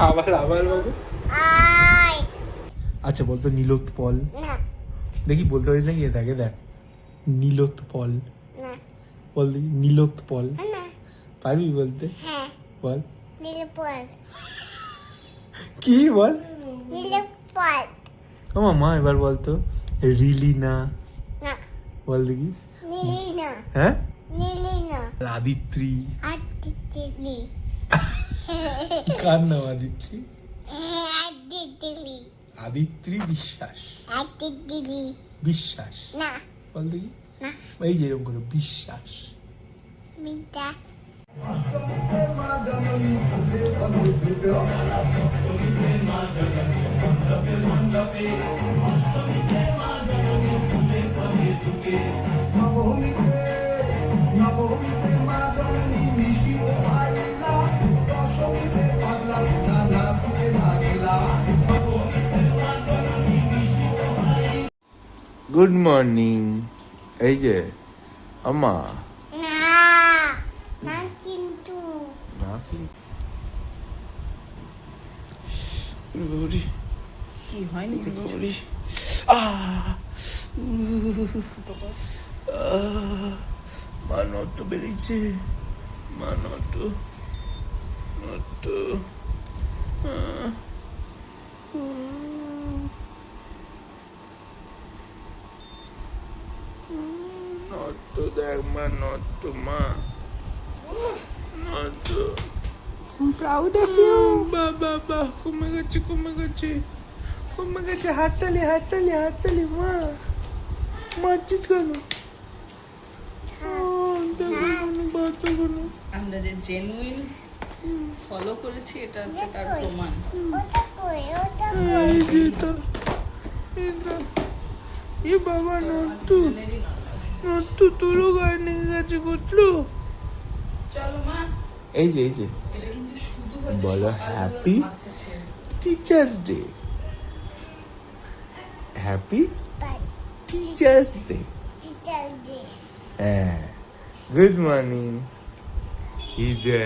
আবার আবার বাবু আচ্ছা বলতো নীলোৎপল দেখি বলতে পারিস নাকি? এ দেখে। দেখ নীলোৎপল বল দেখি নীলোৎপল পারবি বলতে? হ্যাঁ। বল। নীলপল কি বল? আমার মা এবার বলতো। রিলি না। না বল দেখি। নীলিনা। হ্যাঁ? নীলিনা। আদিত্রি। কার নাম আদিত্রি। আদিত্রি বিশ্বাস? বিশ্বাস? না। বল দেখি। এই যে এরকম করে বিশ্বাস। বিদাস নবমীতে গুড মর্নিং এই যে আমা না না কিন্তু না গৌরী কি হয়নি গৌরী মা নত বেরিয়েছে। মা নত নত আহ। নত দেখ মা নত মা নত প্রাউড অফ ইউ বাহ বাহ বাহ কমে গেছে কমে গেছে। কমে গেছে হাততালি হাততালি হাততালি মা। কেন? আহ, দেখো কেন, বাচ্চা কেন? আমরা যে জেনুইন ফলো করেছি এটা হচ্ছে তার প্রমাণ। এ বাবা নট্টু গায়ে গেছে বুঝলো এই যে এই যে। বলো? মাথা teachers day happy teachers day হ্যাঁ। গুড মর্নিং ইদে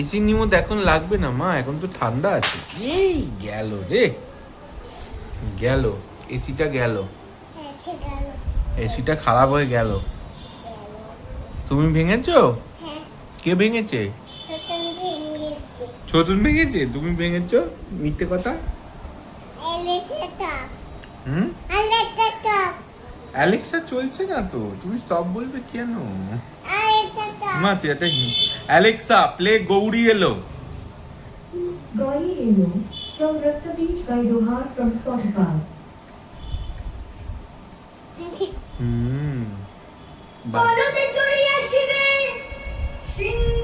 এসি নিমত এখন লাগবে না মা এখন তো ঠান্ডা আছে। এই গেল রে। গেল এসিটা গেল। হ্যাঁ এসিটা খারাপ হয়ে গেল। তুমি ভেঙেছো? হ্যাঁ। কে ভেঙেছে? ছোটন ভেঙেছে। তুমি ভেঙেছো? মিথ্যে কথা? হুম? অ্যালেক্সা চলছে না তো? তুমি স্টপ বলবে কেন? আলেটা মা চেতে অ্যালেক্সা প্লে গৌরী এলো Gauri Eno from Rakta by Dohar from Spotify. হুম বলতে চড়িয়া শিবে সিংহাই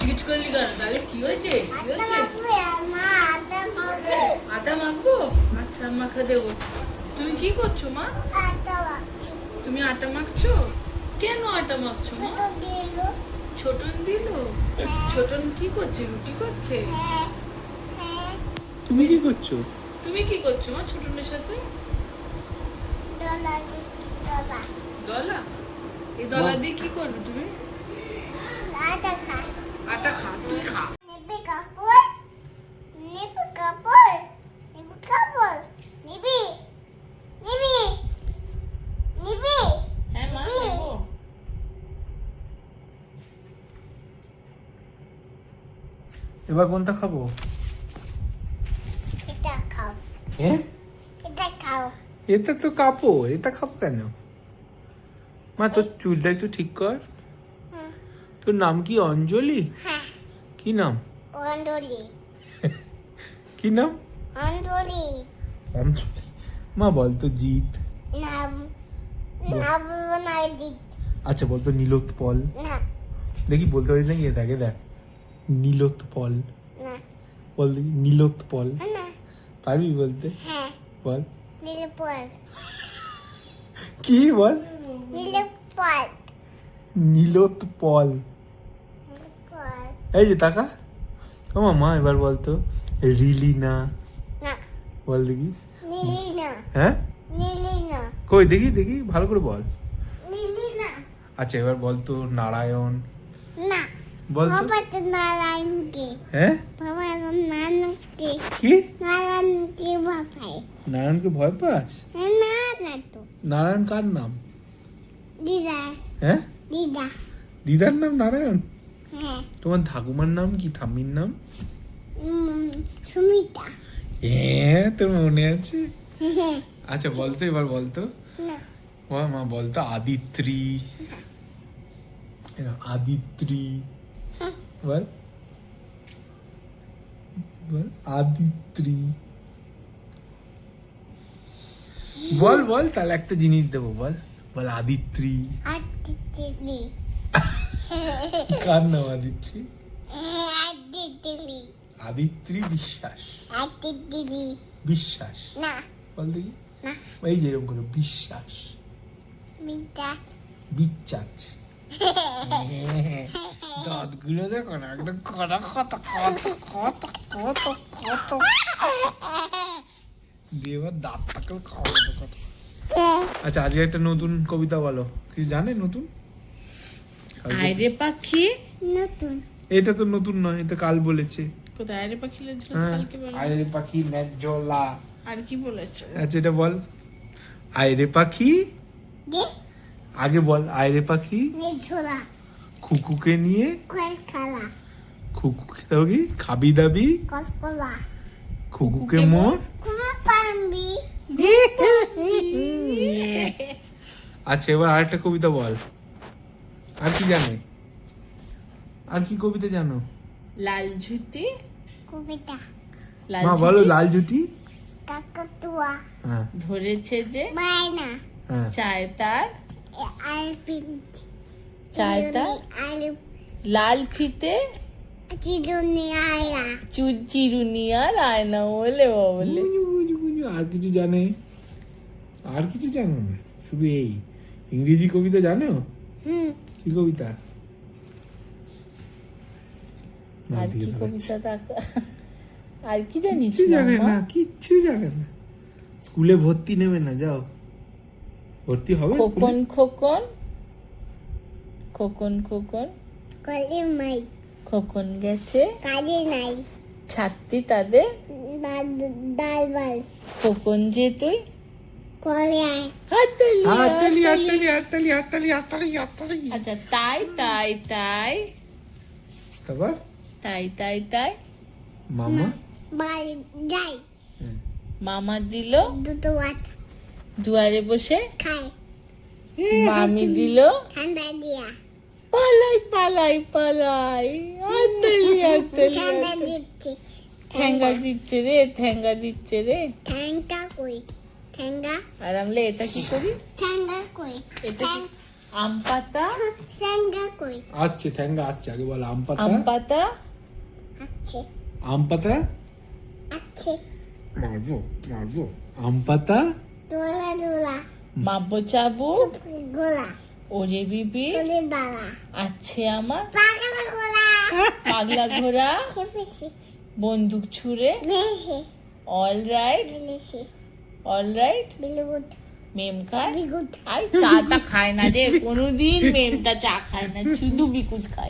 কিছু করলি কেন? তাহলে কি হয়েছে? কি হয়েছে? মা আদা হবে আটা মাখবো? আচ্ছা মাখা দেবো। তুমি কি করছ মা? আটা তুমি আটা মাখছো? কেন আটা মাখছো মা? ছোটন দিল। ছোটন কি করছে রুটি করছে? হ্যাঁ হ্যাঁ। তুমি কি করছ? তুমি কি করছ মা ছোটনের সাথে? দলা? এই দলা দিয়ে কি করবে তুমি? আটা খা। আটা খা তুই খা। নেবে কাপড়? নেবে কাপড়? নেবে কাপড়? নিবি? নিবি? নিবি? হ্যাঁ মা নেব। নেব। এবার কোনটা খাব? এটা খাও। হ্যাঁ এটা খাও। এটা তো কাপড় এটা খাব কেন? মা তোর চুলটা একটু ঠিক কর। তোর নাম কি? অঞ্জলি? হ্যাঁ। কি নাম? অঞ্জলি। কি নাম? অঞ্জলি। অঞ্জলি? মা বলতো জিৎ। নাম। নাম না দিত আচ্ছা বলতো নীলোৎপল। না। দেখি বলতে পারিস নাকি? এটাকে দেখ নীলোৎপল। না। বল দেখি নীলোৎপল। না। পারবি বলতে? হ্যাঁ। বল। নীলপল কি? বল। নীলপল নীলোৎপল। এই যে টাকা ও মা এবার বলতো রিলিনা। না। বল দেখি। হ্যাঁ? কই দেখি দেখি ভালো করে বল। আচ্ছা এবার বলতো নারায়ণ। না। বলতো। নারায়ণকে। হ্যাঁ? বাবা তো নারায়ণকে কি বাবাই নারায়ণকে ভয় পাস? না না তো। নারায়ণ কার নাম? দিদা। হ্যাঁ? দিদা। দিদার নাম নারায়ণ? হ্যাঁ। তোমার ঠাকুমার নাম কি? ঠাম্মির নাম? সুমিতা। হ্যাঁ তোর মনে আছে? হ্যাঁ। আচ্ছা বলতো এবার বলতো। না। ও মা বলতো আদিত্রি। আদিত্রি। বল। বল আদিত্রি। বল বল তাহলে একটা জিনিস দেবো বল। বল আদিত্রি। কার নাম আদিত্রি? আদিত্রি। বিশ্বাস। বিশ্বাস? না। বল দেখি। না। এই যে এরকম করে বিশ্বাস। দাঁতগুলো দেখো না একদম কত কত কত কত কত কত দিয়ে এবার দাঁতটাকে খাওয়াতে কত আচ্ছা আজকে একটা নতুন কবিতা বলো। কি জানে নতুন? আয়রে পাখি? নতুন। এটা তো নতুন নয় এটা কাল বলেছে। কোথায় আয়রে পাখি লেছিল হ্যাঁ কালকে বলো। আয়রে পাখি ন্যায্যলা আর কি বলেছ? আচ্ছা এটা বল। আয়রে পাখি? আগে বল আয়রে পাখি? নিঝোলা খুকুকে নিয়ে? খালা খুকুকে দাবি খাবি দাবি? কসকলা খুকুকে মোর? কুমা পাম্বি আচ্ছা এবার আরেকটা কবিতা বল। আর কি জানে? আর কি কবিতা জানো? লাল ঝুটি? কবিতা। মা বলো লাল জুটি কাকতুয়া। হ্যাঁ। ধরেছে যে মায়না। হ্যাঁ। চায় তার? চায় তার? লাল ফিতে? চিরুনি আয়া চুর চিরুনি আর আয়না বলে বলে। বুঝু, বুঝু, বুঝু। আর কিছু জানে? আর কিছু জানো না? শুধু এই। ইংরেজি কবিতা জানো? হুম। কি কবিতা? আর কি কবিতা আর কি জানিস কিচ্ছু জানে না কিচ্ছু জানে না। স্কুলে ভর্তি নেবে না যাও। ভর্তি হবে খোকন খোকন? খোকন খোকন? কলি মাই। খোকন গেছে। কাজে নাই। ছাত্রী তাদের? ডাল ডাল বাল খোকন যে তুই? আচ্ছা তাই তাই তাই। তারপর? তাই তাই তাই। মামা? বাল যাই। হ্যাঁ। মামা দিল। দুটো ভাত। দুয়ারে বসে। খায়। মামি দিল। ঠান্ডা দিয়া। পালাই পালাই পালাই। ঠান্ডা দিচ্ছে। ঠ্যাঙ্গা দিচ্ছে রে ঠ্যাঙ্গা দিচ্ছে রে। ঠ্যাঙ্গা কই? ঠ্যাঙ্গা আর আমরা এটা কি করি ঠ্যাঙ্গা কই এটা কি? আম পাতা? ঠ্যাঙ্গা কই আসছে থ্যাঙ্গা আসছে আগে বল আম পাতা? আম পাতা? আছে আম পাতা? মারবো মারবো। আম পাতা? দোলা দোলা। মাব্বো চাবু গোলা। ওরে বিবি। আছে আমার? পাগলা গোলা। পাগলা ঘোড়া? বন্দুক ছুঁড়ে? অল রাইট বিলেছি অল রাইট বিলুগুড মেম খায় আর চাটা খায় না রে কোনোদিন মেমটা চা খায় না শুধু বিকুট খায়